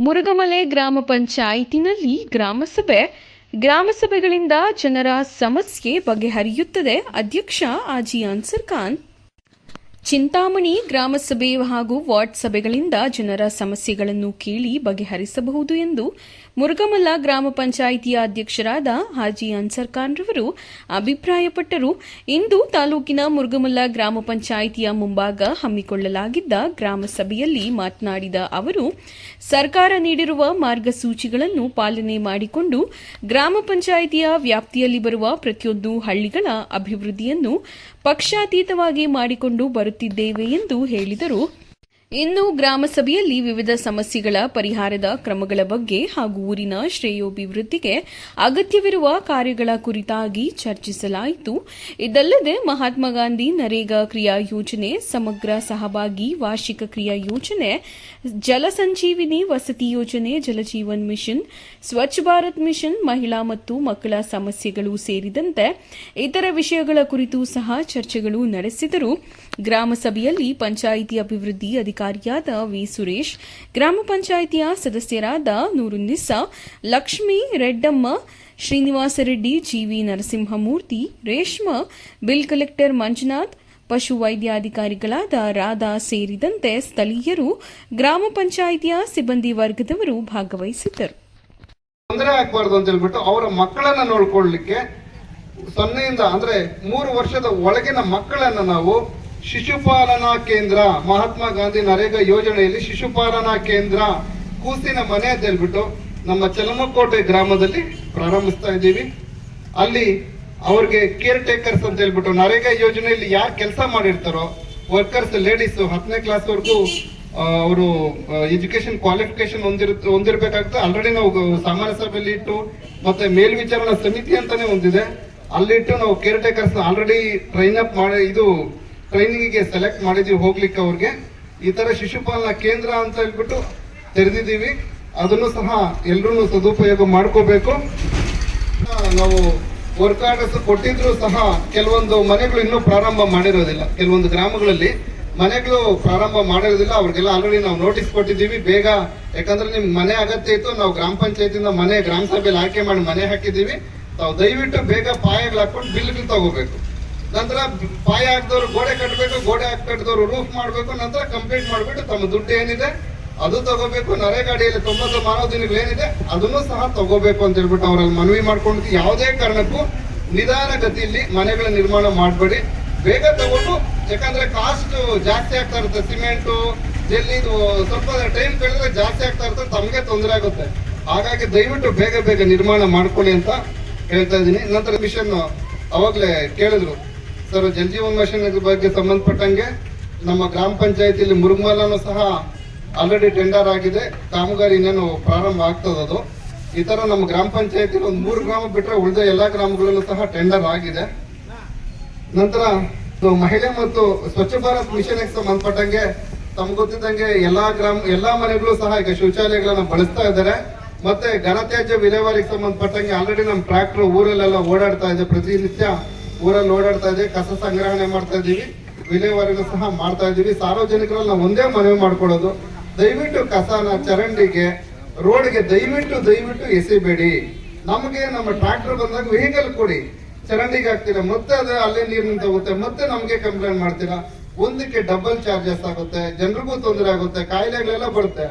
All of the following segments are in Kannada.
ಮುರುಗಮಲೆ ಗ್ರಾಮ ಪಂಚಾಯಿತಿನಲ್ಲಿ ಗ್ರಾಮಸಭೆ. ಗ್ರಾಮಸಭೆಗಳಿಂದ ಜನರ ಸಮಸ್ಯೆ ಬಗೆಹರಿಯುತ್ತದೆ. ಅಧ್ಯಕ್ಷ ಆಜಿ ಅನ್ಸರ್ ಖಾನ್. ಚಿಂತಾಮಣಿ ಗ್ರಾಮಸಭೆ ಹಾಗೂ ವಾರ್ಡ್ ಸಭೆಗಳಿಂದ ಜನರ ಸಮಸ್ಯೆಗಳನ್ನು ಕೇಳಿ ಬಗೆಹರಿಸಬಹುದು ಎಂದು ಮುರುಗಮಲ್ಲ ಗ್ರಾಮ ಪಂಚಾಯಿತಿಯ ಅಧ್ಯಕ್ಷರಾದ ಹಾಜಿ ಅನ್ಸರ್ ಖಾನ್ ರವರು ಅಭಿಪ್ರಾಯಪಟ್ಟರು. ಇಂದು ತಾಲೂಕಿನ ಮುರುಗಮಲ್ಲ ಗ್ರಾಮ ಪಂಚಾಯಿತಿಯ ಮುಂಭಾಗ ಹಮ್ಮಿಕೊಳ್ಳಲಾಗಿದ್ದ ಗ್ರಾಮ ಸಭೆಯಲ್ಲಿ ಮಾತನಾಡಿದ ಅವರು, ಸರ್ಕಾರ ನೀಡಿರುವ ಮಾರ್ಗಸೂಚಿಗಳನ್ನು ಪಾಲನೆ ಮಾಡಿಕೊಂಡು ಗ್ರಾಮ ಪಂಚಾಯಿತಿಯ ವ್ಯಾಪ್ತಿಯಲ್ಲಿ ಬರುವ ಪ್ರತಿಯೊಂದು ಹಳ್ಳಿಗಳ ಅಭಿವೃದ್ಧಿಯನ್ನು ಪಕ್ಷಾತೀತವಾಗಿ ಮಾಡಿಕೊಂಡು ಬರುತ್ತಿದ್ದೇವೆ ಎಂದು ಹೇಳಿದರು. ಇನ್ನು ಗ್ರಾಮಸಭೆಯಲ್ಲಿ ವಿವಿಧ ಸಮಸ್ಯೆಗಳ ಪರಿಹಾರದ ಕ್ರಮಗಳ ಬಗ್ಗೆ ಹಾಗೂ ಊರಿನ ಶ್ರೇಯೋಭಿವೃದ್ಧಿಗೆ ಅಗತ್ಯವಿರುವ ಕಾರ್ಯಗಳ ಕುರಿತಾಗಿ ಚರ್ಚಿಸಲಾಯಿತು. ಇದಲ್ಲದೆ ಮಹಾತ್ಮ ಗಾಂಧಿ ನರೇಗಾ ಕ್ರಿಯಾ ಯೋಜನೆ, ಸಮಗ್ರ ಸಹಭಾಗಿ ವಾರ್ಷಿಕ ಕ್ರಿಯಾ ಯೋಜನೆ, ಜಲ ಸಂಜೀವಿನಿ ವಸತಿ ಯೋಜನೆ ಜಲಜೀವನ್ ಮಿಷನ್, ಸ್ವಚ್ಛ ಭಾರತ್ ಮಿಷನ್, ಮಹಿಳಾ ಮತ್ತು ಮಕ್ಕಳ ಸಮಸ್ಯೆಗಳು ಸೇರಿದಂತೆ ಇತರ ವಿಷಯಗಳ ಕುರಿತು ಸಹ ಚರ್ಚೆಗಳು ನಡೆಸಿದರು. ಗ್ರಾಮಸಭೆಯಲ್ಲಿ ಪಂಚಾಯಿತಿ ಅಭಿವೃದ್ಧಿ ಅಧಿಕಾರಿಯಾದ ವಿ ಸುರೇಶ್, ಗ್ರಾಮ ಪಂಚಾಯಿತಿಯ ಸದಸ್ಯರಾದ Noorunnisa Lakshmi Reddamma, Srinivasa Reddy, G V Narasimhamurthy, Reshma, bill collector Manjunath, ಪಶು ವೈದ್ಯಾಧಿಕಾರಿಗಳಾದ ರಾಧಾ ಸೇರಿದಂತೆ ಸ್ಥಳೀಯರು, ಗ್ರಾಮ ಪಂಚಾಯಿತಿಯ ಸಿಬ್ಬಂದಿ ವರ್ಗದವರು ಭಾಗವಹಿಸಿದ್ದರು. ತೊಂದರೆ ಆಗಬಾರ್ದು ಅಂತ ಹೇಳ್ಬಿಟ್ಟು ಅವರ ಮಕ್ಕಳನ್ನ ನೋಡ್ಕೊಳ್ಳಿಕ್ಕೆ ಸೊನ್ನೆಯಿಂದ ಅಂದ್ರೆ ಮೂರು ವರ್ಷದ ಒಳಗಿನ ಮಕ್ಕಳನ್ನ ನಾವು ಶಿಶುಪಾಲನಾ ಕೇಂದ್ರ, ಮಹಾತ್ಮ ಗಾಂಧಿ ನರೇಗಾ ಯೋಜನೆಯಲ್ಲಿ ಶಿಶುಪಾಲನಾ ಕೇಂದ್ರ ಕೂಸಿನ ಮನೆ ಅಂತ ಹೇಳ್ಬಿಟ್ಟು ನಮ್ಮ ಚಲಮಕೋಟೆ ಗ್ರಾಮದಲ್ಲಿ ಪ್ರಾರಂಭಿಸ್ತಾ ಇದ್ದೀವಿ. ಅಲ್ಲಿ ಅವ್ರಿಗೆ ಕೇರ್ ಟೇಕರ್ಸ್ ಅಂತ ಹೇಳ್ಬಿಟ್ಟು ನರೇಗಾ ಯೋಜನೆಯಲ್ಲಿ ಯಾರು ಕೆಲಸ ಮಾಡಿರ್ತಾರೋ ವರ್ಕರ್ಸ್ ಲೇಡೀಸ್ ಹತ್ತನೇ ಕ್ಲಾಸ್ ವರೆಗೂ ಅವರು ಎಜುಕೇಶನ್ ಕ್ವಾಲಿಫಿಕೇಶನ್ ಹೊಂದಿರ್ ಹೊಂದಿರಬೇಕಾಗ್ತದೆ. ಆಲ್ರೆಡಿ ನಾವು ಸಾಮಾನ್ಯ ಸಭೆಯಲ್ಲಿ ಇಟ್ಟು, ಮತ್ತೆ ಮೇಲ್ವಿಚಾರಣಾ ಸಮಿತಿ ಅಂತಾನೆ ಹೊಂದಿದೆ ಅಲ್ಲಿಟ್ಟು ನಾವು caretakers already train up ಮಾಡಿ, ಇದು ಟ್ರೈನಿಂಗ್ಗೆ ಸೆಲೆಕ್ಟ್ ಮಾಡಿದೀವಿ, ಹೋಗ್ಲಿಕ್ಕೆ ಅವ್ರಿಗೆ. ಈ ತರ ಶಿಶುಪಾಲನಾ ಕೇಂದ್ರ ಅಂತ ಹೇಳ್ಬಿಟ್ಟು ತೆರೆದಿದ್ದೀವಿ. ಅದನ್ನು ಸಹ ಎಲ್ರೂ ಸದುಪಯೋಗ ಮಾಡ್ಕೋಬೇಕು. ನಾವು ವರ್ಕ್ ಆರ್ಡರ್ಸ್ ಕೊಟ್ಟಿದ್ರು ಸಹ ಕೆಲವೊಂದು ಮನೆಗಳು ಇನ್ನೂ ಪ್ರಾರಂಭ ಮಾಡಿರೋದಿಲ್ಲ. ಕೆಲವೊಂದು ಗ್ರಾಮಗಳಲ್ಲಿ ಮನೆಗಳು ಪ್ರಾರಂಭ ಮಾಡಿರೋದಿಲ್ಲ. ಅವ್ರಿಗೆಲ್ಲ ಆಲ್ರೆಡಿ ನಾವು ನೋಟಿಸ್ ಕೊಟ್ಟಿದ್ದೀವಿ. ಬೇಗ ಯಾಕಂದ್ರೆ ನಿಮ್ ಮನೆ ಅಗತ್ಯ ಇತ್ತು. ನಾವು ಗ್ರಾಮ ಪಂಚಾಯತಿಂದ ಮನೆ, ಗ್ರಾಮ ಸಭೆಯಲ್ಲಿ ಆಯ್ಕೆ ಮಾಡಿ ಮನೆ ಹಾಕಿದ್ದೀವಿ. ತಾವು ದಯವಿಟ್ಟು ಬೇಗ ಪಾಯಗಳು ಹಾಕೊಂಡು ಬಿಲ್ಗಳು ತಗೋಬೇಕು. ನಂತರ ಪಾಯ ಹಾಕಿದವರು ಗೋಡೆ ಕಟ್ಟಬೇಕು ಗೋಡೆ ಕಟ್ಟಿದವರು ರೂಫ್ ಮಾಡಬೇಕು, ನಂತರ ಕಂಪ್ಲೀಟ್ ಮಾಡಿಬಿಟ್ಟು ತಮ್ಮ ದುಡ್ಡು ಏನಿದೆ ಅದು ತಗೋಬೇಕು. ನರೇಗಾಡಿಯಲ್ಲಿ ತೊಂಬತ್ತು ಮಾನವ ದಿನಗಳು ಏನಿದೆ ಅದನ್ನು ಸಹ ತಗೋಬೇಕು ಅಂತ ಹೇಳ್ಬಿಟ್ಟು ಅವರಲ್ಲಿ ಮನವಿ ಮಾಡ್ಕೊಂಡು ಯಾವುದೇ ಕಾರಣಕ್ಕೂ ನಿಧಾನ ಗತಿಯಲ್ಲಿ ಮನೆಗಳ ನಿರ್ಮಾಣ ಮಾಡಬೇಡಿ. ಬೇಗ ತಗೊಂಡು, ಯಾಕಂದ್ರೆ ಕಾಸ್ಟ್ ಜಾಸ್ತಿ ಆಗ್ತಾ ಇರುತ್ತೆ. ಸಿಮೆಂಟು ಎಲ್ಲಿ ಸ್ವಲ್ಪ ಟೈಮ್ ಕಳೆದ್ರೆ ಜಾಸ್ತಿ ಆಗ್ತಾ ಇರುತ್ತೆ, ತಮಗೆ ತೊಂದರೆ ಆಗುತ್ತೆ. ಹಾಗಾಗಿ ದಯವಿಟ್ಟು ಬೇಗ ಬೇಗ ನಿರ್ಮಾಣ ಮಾಡ್ಕೊಳ್ಳಿ ಅಂತ ಹೇಳ್ತಾ ಇದ್ದೀನಿ. ನಂತರ ಮಿಷನ್ ಅವಾಗಲೇ ಕೇಳಿದ್ರು. ಸರ್ ಜಲಜೀವನ್ ಮಿಷನ್ ಬಗ್ಗೆ ಸಂಬಂಧಪಟ್ಟಂಗೆ ನಮ್ಮ ಗ್ರಾಮ ಪಂಚಾಯತಿಯಲ್ಲಿ ಮುರುಗಮಲನು ಸಹ ಆಲ್ರೆಡಿ ಟೆಂಡರ್ ಆಗಿದೆ. ಕಾಮಗಾರಿ ಇನ್ನೇನು ಪ್ರಾರಂಭ ಆಗ್ತದದು ಈ ತರ ನಮ್ಮ ಗ್ರಾಮ ಪಂಚಾಯತಿ ಒಂದು ಮೂರು ಗ್ರಾಮ ಬಿಟ್ಟರೆ ಉಳಿದ ಎಲ್ಲಾ ಗ್ರಾಮಗಳಲ್ಲೂ ಸಹ ಟೆಂಡರ್ ಆಗಿದೆ. ನಂತರ ಮಹಿಳೆ ಮತ್ತು ಸ್ವಚ್ಛ ಭಾರತ್ ಮಿಷನ್ ಸಂಬಂಧಪಟ್ಟಂಗೆ ತಮ್ಗೆ ಗೊತ್ತಿದ್ದಂಗೆ ಎಲ್ಲಾ ಗ್ರಾಮ, ಎಲ್ಲಾ ಮನೆಗಳು ಸಹ ಈಗ ಶೌಚಾಲಯಗಳನ್ನ ಬಳಸ್ತಾ ಇದ್ದಾರೆ. ಮತ್ತೆ ಘನತ್ಯಾಜ್ಯ ವಿಲೇವಾರಿಗೆ ಸಂಬಂಧಪಟ್ಟಂಗೆ ಆಲ್ರೆಡಿ ನಮ್ಮ ಟ್ರಾಕ್ಟರ್ ಊರಲ್ಲೆಲ್ಲ ಓಡಾಡ್ತಾ ಇದೆ ಪ್ರತಿನಿತ್ಯ. ಊರಲ್ಲಿ ಓಡಾಡ್ತಾ ಇದೆ ಕಸ ಸಂಗ್ರಹಣೆ ಮಾಡ್ತಾ ಇದ್ದೀವಿ ವಿಲೇವಾರಿನೂ ಸಹ ಮಾಡ್ತಾ ಇದ್ದೀವಿ. ಸಾರ್ವಜನಿಕರಲ್ಲಿ ನಾವು ಒಂದೇ ಮನವಿ ಮಾಡ್ಕೊಳ್ಳೋದು. ದಯವಿಟ್ಟು ಕಸನ ಚರಂಡಿಗೆ, ರೋಡ್ಗೆ ದಯವಿಟ್ಟು ದಯವಿಟ್ಟು ಎಸಿಬೇಡಿ. ನಮಗೆ ನಮ್ಮ ಟ್ರಾಕ್ಟರ್ ಬಂದಾಗ ವೆಹಿಕಲ್ ಕೊಡಿ. ಚರಂಡಿಗೆ ಹಾಕ್ತೀರಾ? ಮತ್ತೆ ಅದು ಅಲ್ಲೇ ನೀರು ನಿಂತೋಗುತ್ತೆ, ಮತ್ತೆ ನಮಗೆ ಕಂಪ್ಲೇಂಟ್ ಮಾಡ್ತೀರಾ? ಒಂದಕ್ಕೆ ಡಬಲ್ ಚಾರ್ಜಸ್ ಆಗುತ್ತೆ, ಜನರಿಗೂ ತೊಂದರೆ ಆಗುತ್ತೆ, ಕಾಯಿಲೆಗಳೆಲ್ಲ ಬರುತ್ತೆ.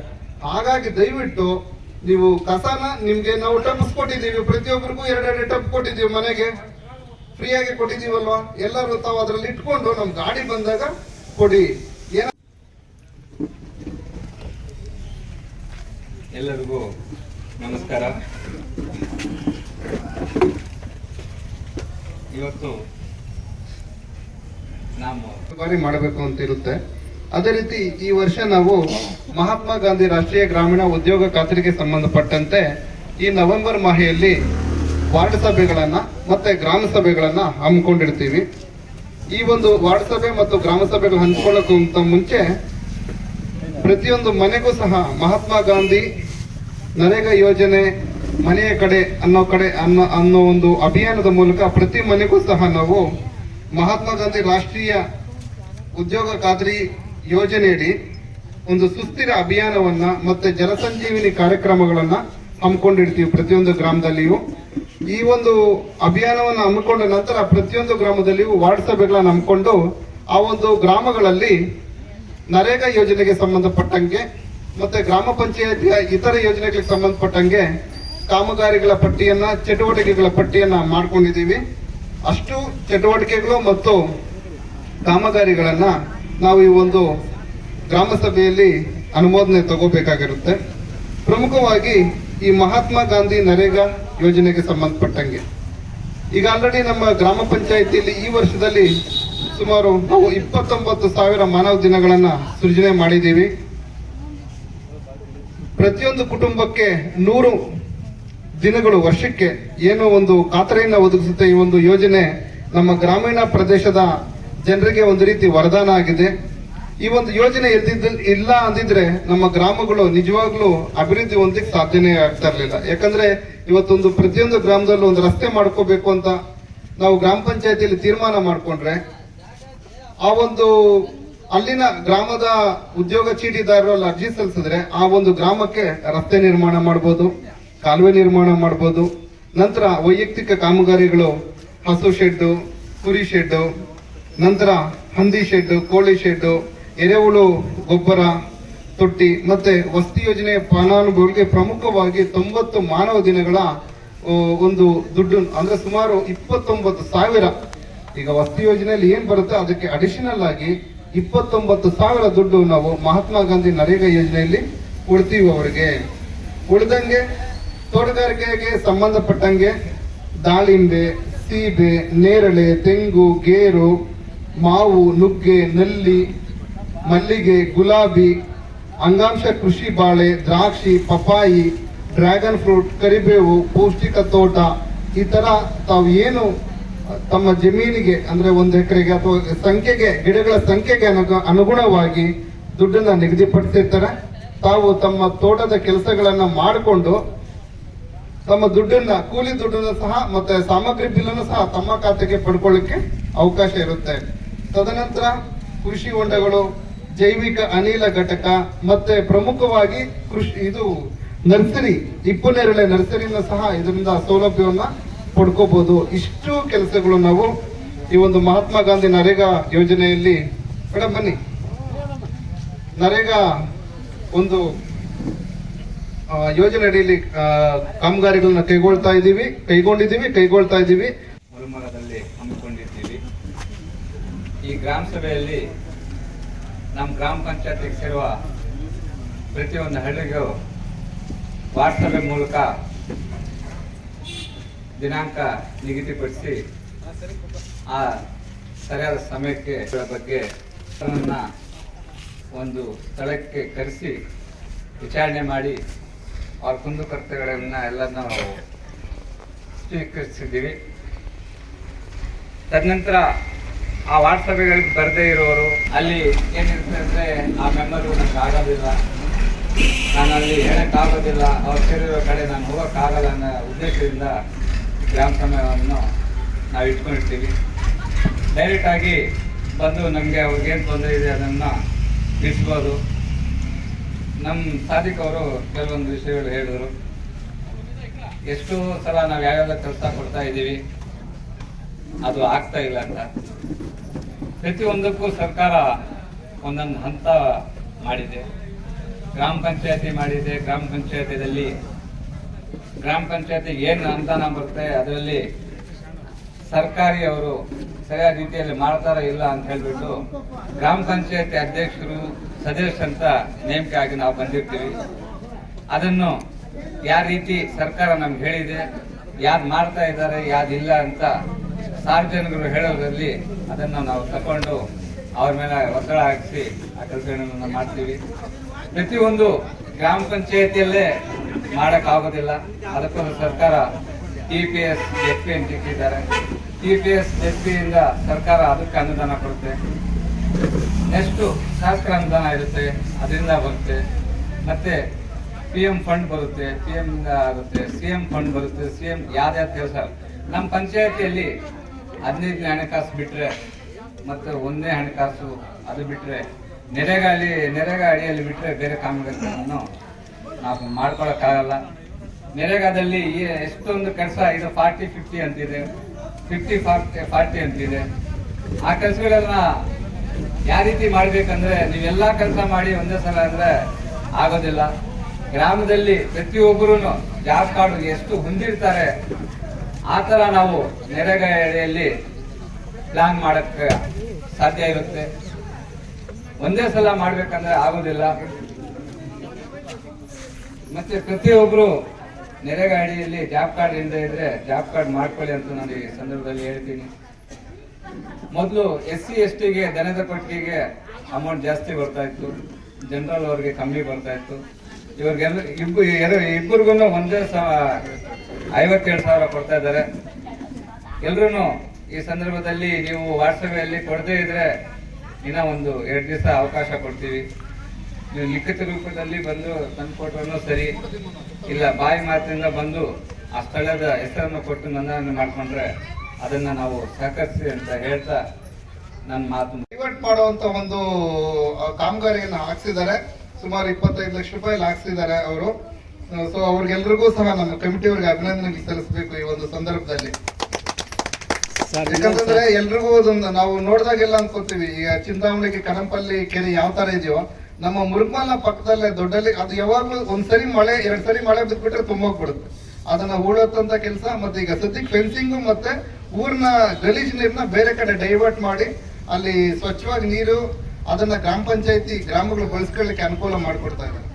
ಹಾಗಾಗಿ ದಯವಿಟ್ಟು ನೀವು ಕಸನ ನಿಮ್ಗೆ ನಾವು ಟಪ್ಸ್ ಕೊಟ್ಟಿದ್ದೀವಿ, ಪ್ರತಿಯೊಬ್ಬರಿಗೂ ಎರಡೆರಡು ಟಪ್ ಕೊಟ್ಟಿದ್ದೀವಿ ಮನೆಗೆ. ಫ್ರೀಯಾಗಿ ಕೊಟ್ಟಿದ್ದೀವಲ್ವಾ? ಎಲ್ಲರೂ ತಾವು ಅದರಲ್ಲಿ ಇಟ್ಕೊಂಡು ನಮ್ಮ ಗಾಡಿ ಬಂದಾಗ ಕೊಡಿ. ಎಲ್ಲರಿಗೂ ನಮಸ್ಕಾರ. ಇವತ್ತು ನಾವು ಬಾರಿ ಮಾಡಬೇಕು ಅಂತ ಇರುತ್ತೆ. ಅದೇ ರೀತಿ ಈ ವರ್ಷ ನಾವು ಮಹಾತ್ಮ ಗಾಂಧಿ ರಾಷ್ಟ್ರೀಯ ಗ್ರಾಮೀಣ ಉದ್ಯೋಗ ಖಾತರಿಗೆ ಸಂಬಂಧಪಟ್ಟಂತೆ ಈ ನವೆಂಬರ್ ಮಾಹೆಯಲ್ಲಿ ವಾರ್ಡ್ ಸಭೆಗಳನ್ನ ಮತ್ತೆ ಗ್ರಾಮ ಸಭೆಗಳನ್ನ ಹಮ್ಮಿಕೊಂಡಿರ್ತೀವಿ. ಈ ಒಂದು ವಾರ್ಡ್ ಸಭೆ ಮತ್ತು ಗ್ರಾಮ ಸಭೆಗಳು ಹಂಚ್ಕೊಳ್ಳೋಕ್ಕಿಂತ ಮುಂಚೆ ಪ್ರತಿಯೊಂದು ಮನೆಗೂ ಸಹ ಮಹಾತ್ಮ ಗಾಂಧಿ ನರೇಗಾ ಯೋಜನೆ ಮನೆಯ ಕಡೆ ಅನ್ನೋ ಕಡೆ ಅನ್ನೋ ಅನ್ನೋ ಒಂದು ಅಭಿಯಾನದ ಮೂಲಕ ಪ್ರತಿ ಮನೆಗೂ ಸಹ ನಾವು ಮಹಾತ್ಮ ಗಾಂಧಿ ರಾಷ್ಟ್ರೀಯ ಉದ್ಯೋಗ ಖಾತ್ರಿ ಯೋಜನೆಯಡಿ ಒಂದು ಸುಸ್ಥಿರ ಅಭಿಯಾನವನ್ನ ಮತ್ತೆ ಜಲಸಂಜೀವಿನಿ ಕಾರ್ಯಕ್ರಮಗಳನ್ನ ಹಮ್ಮಿಕೊಂಡಿರ್ತೀವಿ ಪ್ರತಿಯೊಂದು ಗ್ರಾಮದಲ್ಲಿಯೂ. ಈ ಒಂದು ಅಭಿಯಾನವನ್ನು ಹಮ್ಮಿಕೊಂಡ ನಂತರ ಪ್ರತಿಯೊಂದು ಗ್ರಾಮದಲ್ಲಿಯೂ ವಾರ್ಡ್ ಸಭೆಗಳನ್ನು ಹಮ್ಮಿಕೊಂಡು ಆ ಒಂದು ಗ್ರಾಮಗಳಲ್ಲಿ ನರೇಗಾ ಯೋಜನೆಗೆ ಸಂಬಂಧಪಟ್ಟಂಗೆ ಮತ್ತೆ ಗ್ರಾಮ ಪಂಚಾಯತಿಯ ಇತರ ಯೋಜನೆಗಳಿಗೆ ಸಂಬಂಧಪಟ್ಟಂಗೆ ಕಾಮಗಾರಿಗಳ ಪಟ್ಟಿಯನ್ನ, ಚಟುವಟಿಕೆಗಳ ಪಟ್ಟಿಯನ್ನ ಮಾಡ್ಕೊಂಡಿದ್ದೀವಿ. ಅಷ್ಟು ಚಟುವಟಿಕೆಗಳು ಮತ್ತು ಕಾಮಗಾರಿಗಳನ್ನ ನಾವು ಈ ಒಂದು ಗ್ರಾಮ ಸಭೆಯಲ್ಲಿ ಅನುಮೋದನೆ ತಗೋಬೇಕಾಗಿರುತ್ತೆ. ಪ್ರಮುಖವಾಗಿ ಈ ಮಹಾತ್ಮ ಗಾಂಧಿ ನರೇಗಾ ಯೋಜನೆಗೆ ಸಂಬಂಧಪಟ್ಟಂಗೆ. ಈಗ ಆಲ್ರೆಡಿ ನಮ್ಮ ಗ್ರಾಮ ಪಂಚಾಯಿತಿಯಲ್ಲಿ ಈ ವರ್ಷದಲ್ಲಿ ಸುಮಾರು ನಾವು ಇಪ್ಪತ್ತೊಂಬತ್ತು ಸಾವಿರ ಮಾನವ ದಿನಗಳನ್ನ ಸೃಜನೆ ಮಾಡಿದ್ದೀವಿ. ಪ್ರತಿಯೊಂದು ಕುಟುಂಬಕ್ಕೆ ನೂರು ದಿನಗಳು ವರ್ಷಕ್ಕೆ ಏನೋ ಒಂದು ಖಾತರಿಯನ್ನ ಒದಗಿಸುತ್ತೆ ಈ ಒಂದು ಯೋಜನೆ ನಮ್ಮ ಗ್ರಾಮೀಣ ಪ್ರದೇಶದ ಜನರಿಗೆ ಒಂದು ರೀತಿ ವರದಾನ ಆಗಿದೆ. ಈ ಒಂದು ಯೋಜನೆ ಇಲ್ದಿದ್ದ ಇಲ್ಲ ಅಂದಿದ್ರೆ ನಮ್ಮ ಗ್ರಾಮಗಳು ನಿಜವಾಗ್ಲೂ ಅಭಿವೃದ್ಧಿ ಹೊಂದಕ್ಕೆ ಸಾಧ್ಯನೇ ಆಗ್ತಾ ಇರಲಿಲ್ಲ. ಯಾಕಂದ್ರೆ ಇವತ್ತೊಂದು ಪ್ರತಿಯೊಂದು ಗ್ರಾಮದಲ್ಲೂ ಒಂದು ರಸ್ತೆ ಮಾಡ್ಕೋಬೇಕು ಅಂತ ನಾವು ಗ್ರಾಮ ಪಂಚಾಯತಿಯಲ್ಲಿ ತೀರ್ಮಾನ ಮಾಡಿಕೊಂಡ್ರೆ, ಆ ಒಂದು ಅಲ್ಲಿನ ಗ್ರಾಮದ ಉದ್ಯೋಗ ಚೀಟಿದಾರರು ಅಲ್ಲಿ ಅರ್ಜಿ ಸಲ್ಲಿಸಿದ್ರೆ ಆ ಒಂದು ಗ್ರಾಮಕ್ಕೆ ರಸ್ತೆ ನಿರ್ಮಾಣ ಮಾಡ್ಬೋದು, ಕಾಲುವೆ ನಿರ್ಮಾಣ ಮಾಡ್ಬೋದು, ನಂತರ ವೈಯಕ್ತಿಕ ಕಾಮಗಾರಿಗಳು, ಹಸು ಶೆಡ್ಡು, ಕುರಿ ಶೆಡ್ಡು, ನಂತರ ಹಂದಿ ಶೆಡ್ಡು, ಕೋಳಿ ಶೆಡ್ಡು, ಎರೆಹುಳು, ಗೊಬ್ಬರ ತೊಟ್ಟಿ ಮತ್ತೆ ವಸತಿ ಯೋಜನೆ ಫಲಾನುಭವಿಗಳಿಗೆ ಪ್ರಮುಖವಾಗಿ ತೊಂಬತ್ತು ಮಾನವ ದಿನಗಳ ಒಂದು ದುಡ್ಡು, ಅಂದ್ರೆ ಸುಮಾರು ಇಪ್ಪತ್ತೊಂಬತ್ತು ಸಾವಿರ. ಈಗ ವಸತಿ ಯೋಜನೆಯಲ್ಲಿ ಏನ್ ಬರುತ್ತೆ? ಅದಕ್ಕೆ ಅಡಿಷನಲ್ ಆಗಿ ಇಪ್ಪತ್ತೊಂಬತ್ತು ಸಾವಿರ ದುಡ್ಡು ನಾವು ಮಹಾತ್ಮ ಗಾಂಧಿ ನರೇಗಾ ಯೋಜನೆಯಲ್ಲಿ ಕೊಡ್ತೀವಿ ಅವರಿಗೆ. ಉಳಿದಂಗೆ ತೋಟಗಾರಿಕೆಗೆ ಸಂಬಂಧಪಟ್ಟಂಗೆ ದಾಳಿಂಬೆ, ಸೀಬೆ, ನೇರಳೆ, ತೆಂಗು, ಗೇರು, ಮಾವು, ನುಗ್ಗೆ, ನಲ್ಲಿ, ಮಲ್ಲಿಗೆ, ಗುಲಾಬಿ ಅಂಗಾಂಶ ಕೃಷಿ ಬಾಳೆ, ದ್ರಾಕ್ಷಿ, ಪಪ್ಪಾಯಿ, ಡ್ರ್ಯಾಗನ್ ಫ್ರೂಟ್, ಕರಿಬೇವು, ಪೌಷ್ಟಿಕ ತೋಟ, ಈ ತರ ತಾವು ಏನು ತಮ್ಮ ಜಮೀನಿಗೆ, ಅಂದ್ರೆ ಒಂದು ಎಕರೆಗೆ ಅಥವಾ ಸಂಖ್ಯೆಗೆ, ಗಿಡಗಳ ಸಂಖ್ಯೆಗೆ ಅನುಗ- ಅನುಗುಣವಾಗಿ ದುಡ್ಡನ್ನ ನಿಗದಿಪಡಿಸಿರ್ತಾರೆ ತಾವು ತಮ್ಮ ತೋಟದ ಕೆಲಸಗಳನ್ನ ಮಾಡಿಕೊಂಡು ತಮ್ಮ ದುಡ್ಡನ್ನ, ಕೂಲಿ ದುಡ್ಡನ್ನು ಸಹ, ಮತ್ತೆ ಸಾಮಗ್ರಿ ಬಿಲ್ಲನ್ನು ಸಹ ತಮ್ಮ ಖಾತೆಗೆ ಪಡ್ಕೊಳ್ಳಿಕ್ಕೆ ಅವಕಾಶ ಇರುತ್ತೆ. ತದನಂತರ ಕೃಷಿ ಹೊಂಡಗಳು ಜೈವಿಕ ಅನಿಲ ಘಟಕ ಮತ್ತೆ ಪ್ರಮುಖವಾಗಿ ಕೃಷಿ, ಇದು ನರ್ಸರಿ ಇಪ್ಪು ನೇರಳೆ ನರ್ಸರಿನ ಸಹ ಇದರಿಂದ ಸೌಲಭ್ಯವನ್ನ ಪಡ್ಕೋಬಹುದು ಇಷ್ಟು ಕೆಲಸಗಳು ನಾವು ಈ ಒಂದು ಮಹಾತ್ಮ ಗಾಂಧಿ ನರೇಗಾ ಯೋಜನೆಯಲ್ಲಿ ಮೇಡಮ್ ಬನ್ನಿ. ನರೇಗಾ ಒಂದು ಯೋಜನೆ ಅಡಿಯಲ್ಲಿ ಕಾಮಗಾರಿಗಳನ್ನ ಕೈಗೊಳ್ತಾ ಇದ್ದೀವಿ, ಕೈಗೊಂಡಿದ್ದೀವಿ, ಕೈಗೊಳ್ತಾ ಇದ್ದೀವಿ. ಹಮ್ಮಿಕೊಂಡಿದ್ದೀವಿ. ಈ ಗ್ರಾಮ ಸಭೆಯಲ್ಲಿ ನಮ್ಮ ಗ್ರಾಮ ಪಂಚಾಯತಿಗೆ ಸೇರುವ ಪ್ರತಿಯೊಂದು ಹಳ್ಳಿಗೂ ವಾಟ್ಸಪ್ ಮೂಲಕ ದಿನಾಂಕ ನಿಗದಿಪಡಿಸಿ ಆ ಸರಿಯಾದ ಸಮಯಕ್ಕೆ ಬಗ್ಗೆ ಒಂದು ಸ್ಥಳಕ್ಕೆ ಕರೆಸಿ ವಿಚಾರಣೆ ಮಾಡಿ ಅವ್ರ ಕುಂದುಕೊರತೆಗಳನ್ನ ಎಲ್ಲ ನಾವು ಸ್ವೀಕರಿಸಿದ್ದೀವಿ. ತದನಂತರ ಆ ವಾರ್ಡ್ ಸಭೆಗಳಿಗೆ ಬರದೇ ಇರೋರು, ಅಲ್ಲಿ ಏನಿರುತ್ತೆ ಅಂದರೆ ಆ ಮೆಂಬರ್ಗಳು ನನಗೆ ಆಗೋದಿಲ್ಲ. ನಾನು ಅಲ್ಲಿ ಹೇಳೋಕ್ಕಾಗೋದಿಲ್ಲ ಅವ್ರು ಸೇರಿರೋ ಕಡೆ ನಾನು ಹೋಗೋಕ್ಕಾಗಲ್ಲ ಅನ್ನೋ ಉದ್ದೇಶದಿಂದ ಗ್ರಾಮ ಸಮಯವನ್ನು ನಾವು ಇಟ್ಕೊಂಡಿರ್ತೀವಿ. ಡೈರೆಕ್ಟಾಗಿ ಬಂದು ನಮಗೆ ಅವ್ರಿಗೇನು ತೊಂದರೆ ಇದೆ ಅದನ್ನು ತಿಳಿಸ್ಬೋದು ನಮ್ಮ ಸಾಧಿಕ್ ಅವರು ಕೆಲವೊಂದು ವಿಷಯಗಳು ಹೇಳಿದರು. ಎಷ್ಟೋ ಸಲ ನಾವು ಯಾವ್ಯಾವ ಕೆಲಸ ಕೊಡ್ತಾ ಇದ್ದೀವಿ, ಅದು ಆಗ್ತಾ ಇಲ್ಲ ಅಂತ. ಪ್ರತಿಯೊಂದಕ್ಕೂ ಸರ್ಕಾರ ಒಂದೊಂದು ಹಂತ ಮಾಡಿದೆ. ಗ್ರಾಮ ಪಂಚಾಯತಿ ಮಾಡಿದೆ. ಗ್ರಾಮ ಪಂಚಾಯತಿಯಲ್ಲಿ ಗ್ರಾಮ ಪಂಚಾಯತಿ ಏನು ಅನುದಾನ ಬರುತ್ತೆ, ಅದರಲ್ಲಿ ಸರ್ಕಾರಿ ಅವರು ಸರಿಯಾದ ರೀತಿಯಲ್ಲಿ ಮಾಡ್ತಾರ ಇಲ್ಲ ಅಂತ ಹೇಳ್ಬಿಟ್ಟು ಗ್ರಾಮ ಪಂಚಾಯತಿ ಅಧ್ಯಕ್ಷರು ಸದಸ್ಯ ಅಂತ ನೇಮಕ ಆಗಿ ನಾವು ಬಂದಿರ್ತೀವಿ. ಅದನ್ನು ಯಾವ ರೀತಿ ಸರ್ಕಾರ ನಮ್ಗೆ ಹೇಳಿದೆ, ಯಾರು ಮಾಡ್ತಾ ಇದ್ದಾರೆ ಯಾವ್ದು ಇಲ್ಲ ಅಂತ ಸಾರ್ವಜನಿಕರು ಹೇಳೋದ್ರಲ್ಲಿ ಅದನ್ನು ನಾವು ತಕೊಂಡು ಅವ್ರ ಮೇಲೆ ಒತ್ತಡ ಹಾಕಿಸಿ ಆ ಕೆಲಸಗಳನ್ನು ಮಾಡ್ತೀವಿ. ಪ್ರತಿಯೊಂದು ಗ್ರಾಮ ಪಂಚಾಯತಿಯಲ್ಲೇ ಮಾಡೋಕ್ಕಾಗೋದಿಲ್ಲ. ಅದಕ್ಕೊಂದು ಸರ್ಕಾರ T P S S P ಅಂತ ಇಟ್ಟಿದ್ದಾರೆ. T P S S P ಇಂದ ಸರ್ಕಾರ ಅದಕ್ಕೆ ಅನುದಾನ ಕೊಡುತ್ತೆ. ನೆಕ್ಸ್ಟು ಶಾಸಕರ ಅನುದಾನ ಇರುತ್ತೆ, ಅದರಿಂದ ಬರುತ್ತೆ. ಮತ್ತೆ ಪಿ ಎಂ ಫಂಡ್ ಬರುತ್ತೆ, ಪಿ ಇಂದ ಆಗುತ್ತೆ, ಸಿ ಎಂ ಫಂಡ್ ಬರುತ್ತೆ, ಸಿ ಎಂ ಯಾವ್ದಾವ್ದು ಕೆಲಸ. ನಮ್ಮ ಪಂಚಾಯತಿಯಲ್ಲಿ ಹದಿನೈದನೇ ಹಣಕಾಸು ಬಿಟ್ಟರೆ ಮತ್ತು ಒಂದನೇ ಹಣಕಾಸು ಅದು ಬಿಟ್ಟರೆ ನೆರೆಗಾಳಿ ನೆರೆಗಾಡಿಯಲ್ಲಿ ಬಿಟ್ಟರೆ ಬೇರೆ ಕಾಮಗಾರಿಗಳನ್ನು ನಾವು ಮಾಡ್ಕೊಳಕ್ಕಾಗಲ್ಲ ನೆರೆಗಾದಲ್ಲಿ ಎಷ್ಟೊಂದು ಕೆಲಸ, ಇದು ಫಾರ್ಟಿ, ಫಿಫ್ಟಿ ಅಂತಿದೆ. ಫಿಫ್ಟಿ, ಫಾರ್ಟಿ ಫಾರ್ಟಿ ಅಂತಿದೆ. ಆ ಕೆಲಸಗಳನ್ನ ಯಾವ ರೀತಿ ಮಾಡಬೇಕಂದ್ರೆ ನೀವೆಲ್ಲ ಕೆಲಸ ಮಾಡಿ ಒಂದೇ ಸಲ ಅಂದರೆ ಆಗೋದಿಲ್ಲ. ಗ್ರಾಮದಲ್ಲಿ ಪ್ರತಿಯೊಬ್ಬರೂ ಜಾಬ್ ಕಾರ್ಡ್ ಎಷ್ಟು ಹೊಂದಿರ್ತಾರೆ ಆ ಥರ ನಾವು ನೆರೆಗಡೆಯಲ್ಲಿ ಪ್ಲಾನ್ ಮಾಡೋಕ್ಕೆ ಸಾಧ್ಯ ಇರುತ್ತೆ. ಒಂದೇ ಸಲ ಮಾಡ್ಬೇಕಂದ್ರೆ ಆಗೋದಿಲ್ಲ. ಮತ್ತೆ ಪ್ರತಿಯೊಬ್ರು ನೆರೆಗಾಡಿಯಲ್ಲಿ ಜಾಬ್ ಕಾರ್ಡ್ ಇಲ್ಲದೆ ಇದ್ರೆ ಜಾಬ್ ಕಾರ್ಡ್ ಮಾಡ್ಕೊಳ್ಳಿ ಅಂತ ನಾನು ಈ ಸಂದರ್ಭದಲ್ಲಿ ಹೇಳ್ತೀನಿ. ಮೊದಲು ಎಸ್ ಸಿ ಎಸ್ ಟಿಗೆ ದನದ ಪಟ್ಟಿಗೆ ಅಮೌಂಟ್ ಜಾಸ್ತಿ ಬರ್ತಾ ಇತ್ತು. ಜನರಲ್ ಅವ್ರಿಗೆ ಕಮ್ಮಿ ಬರ್ತಾ ಇತ್ತು. ಇವ್ರಿಗೆಲ್ಲ ಇಬ್ಬರು ಇಬ್ಬರಿಗೂ ಒಂದೇ ಸ ಐವತ್ತೇಳು ಸಾವಿರ ಕೊಡ್ತಾ ಇದ್ದಾರೆ. ಎಲ್ರೂ ಈ ಸಂದರ್ಭದಲ್ಲಿ ನೀವು ವಾಟ್ಸಪ್ಪಲ್ಲಿ ಕೊಡದೇ ಇದ್ರೆ ಇನ್ನ ಒಂದು ಎರಡು ದಿವಸ ಅವಕಾಶ ಕೊಡ್ತೀವಿ. ನೀವು ಲಿಖಿತ ರೂಪದಲ್ಲಿ ಬಂದು ತಂದ್ಕೊಟ್ರೂ ಸರಿ, ಇಲ್ಲ ಬಾಯಿ ಮಾತಿನಿಂದ ಬಂದು ಆ ಸ್ಥಳದ ಹೆಸರನ್ನು ಕೊಟ್ಟು ನೋಂದಣಿ ಮಾಡಿಕೊಂಡ್ರೆ ಅದನ್ನ ನಾವು ಸಹಕರಿಸಿ ಅಂತ ಹೇಳ್ತಾ ನನ್ನ ಮಾತು ಡೈವರ್ಟ್ ಮಾಡುವಂತ ಒಂದು ಕಾಮಗಾರಿಯನ್ನ ಹಾಕ್ಸಿದ್ದಾರೆ. ಸುಮಾರು ಇಪ್ಪತ್ತೈದು ಲಕ್ಷ ರೂಪಾಯಿ ಹಾಕ್ಸಿದ್ದಾರೆ ಅವರು. ಸೊ ಅವ್ರಿಗೆಲ್ರಿಗೂ ಸಹ ನಮ್ಮ ಕಮಿಟಿ ಅವ್ರಿಗೆ ಅಭಿನಂದನೆ ಸಲ್ಲಿಸಬೇಕು ಈ ಒಂದು ಸಂದರ್ಭದಲ್ಲಿ. ಯಾಕಂತಂದ್ರೆ ಎಲ್ರಿಗೂ ಅದೊಂದು ನಾವು ನೋಡಿದಾಗೆಲ್ಲ ಅನ್ಕೋತೀವಿ ಈಗ ಚಿಂತಾಮಣಿಗೆ ಕನಂಪಲ್ಲಿ ಕೆರೆ ಯಾವ ತರ ಇದೆಯೋ ನಮ್ಮ ಮುರುಗ್ಮಲ್ನ ಪಕ್ಕದಲ್ಲೇ ದೊಡ್ಡಲ್ಲಿ ಅದು ಯಾವಾಗ್ಲೂ ಒಂದ್ಸರಿ ಮಳೆ ಎರಡ್ ಸರಿ ಮಳೆ ಬಿದ್ಬಿಟ್ರೆ ತುಂಬೋಗ್ಬಿಡುತ್ತೆ ಅದನ್ನ ಹೂಳತ್ತಂತ ಕೆಲಸ ಮತ್ತೆ ಈಗ ಸದ್ಯಕ್ಕೆ ಫೆನ್ಸಿಂಗು ಮತ್ತೆ ಊರ್ನ ಗಲೀಜ್ ನೀರ್ನ ಬೇರೆ ಕಡೆ ಡೈವರ್ಟ್ ಮಾಡಿ ಅಲ್ಲಿ ಸ್ವಚ್ಛವಾಗಿ ನೀರು ಅದನ್ನ ಗ್ರಾಮ ಪಂಚಾಯತಿ ಗ್ರಾಮಗಳು ಬಳಸ್ಕೊಳ್ಳಿಕ್ಕೆ ಅನುಕೂಲ ಮಾಡಿಕೊಡ್ತಾ ಇದ್ದಾರೆ.